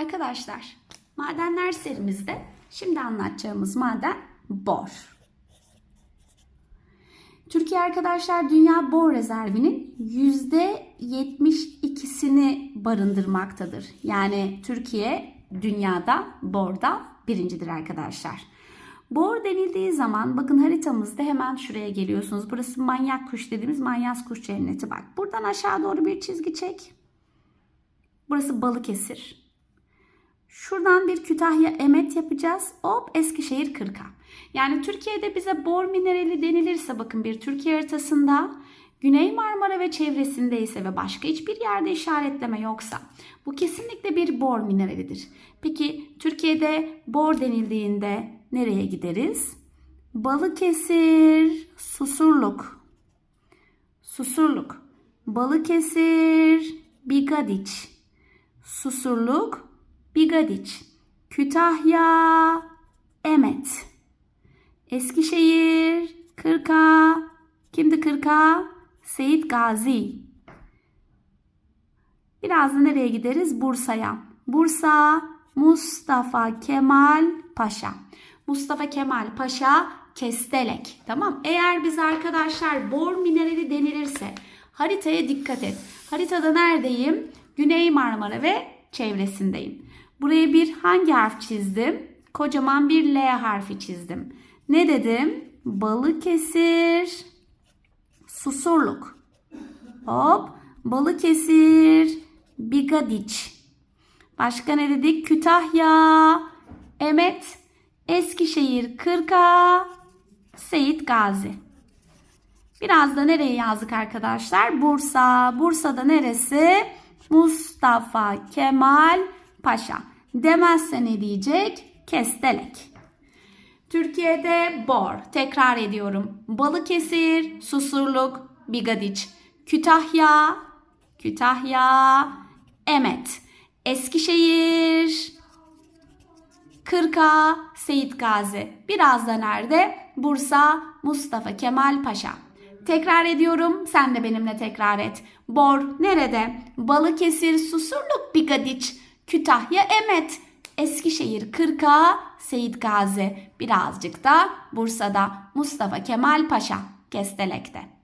Arkadaşlar, madenler serimizde şimdi anlatacağımız maden bor. Türkiye arkadaşlar dünya bor rezervinin %72'sini barındırmaktadır. Yani Türkiye dünyada borda birincidir arkadaşlar. Bor denildiği zaman bakın haritamızda hemen şuraya geliyorsunuz. Burası manyak kuş dediğimiz manyak kuş cenneti bak. Buradan aşağı doğru bir çizgi çek. Burası Balıkesir. Şuradan bir Kütahya Emet yapacağız. Hop Eskişehir Kırka. Yani Türkiye'de bize bor minerali denilirse bakın bir Türkiye haritasında Güney Marmara ve çevresindeyse ve başka hiçbir yerde işaretleme yoksa bu kesinlikle bir bor mineralidir. Peki Türkiye'de bor denildiğinde nereye gideriz? Balıkesir, Susurluk. Susurluk. Balıkesir, Bigadiç. Susurluk, Bigadiç. Kütahya, Emet. Eskişehir, Kırka. Kimdi Kırka? Seyit Gazi. Biraz da nereye gideriz? Bursa'ya. Bursa, Mustafa Kemal Paşa. Mustafa Kemal Paşa Kestelek. Tamam. Eğer biz arkadaşlar bor minerali denilirse haritaya dikkat et. Haritada neredeyim? Güney Marmara ve çevresindeyim. Buraya bir hangi harf çizdim? Kocaman bir L harfi çizdim. Ne dedim? Balıkesir, Susurluk. Hop. Balıkesir, Bigadiç. Başka ne dedik? Kütahya, Emet, Eskişehir, Kırka, Seyit Gazi. Biraz da nereye yazdık arkadaşlar? Bursa. Bursa'da neresi? Mustafa Kemal Paşa. Demezse ne diyecek? Kestelek. Türkiye'de bor. Tekrar ediyorum. Balıkesir, Susurluk, Bigadiç. Kütahya, Kütahya, Emet. Eskişehir, Kırka, Seyit Gazi. Biraz da nerede? Bursa, Mustafa Kemal Paşa. Tekrar ediyorum. Sen de benimle tekrar et. Bor nerede? Balıkesir, Susurluk, Bigadiç, Kütahya, Emet. Eskişehir, Kırka, Seyit Gazi. Birazcık da Bursa'da Mustafa Kemal Paşa. Kestelek'te.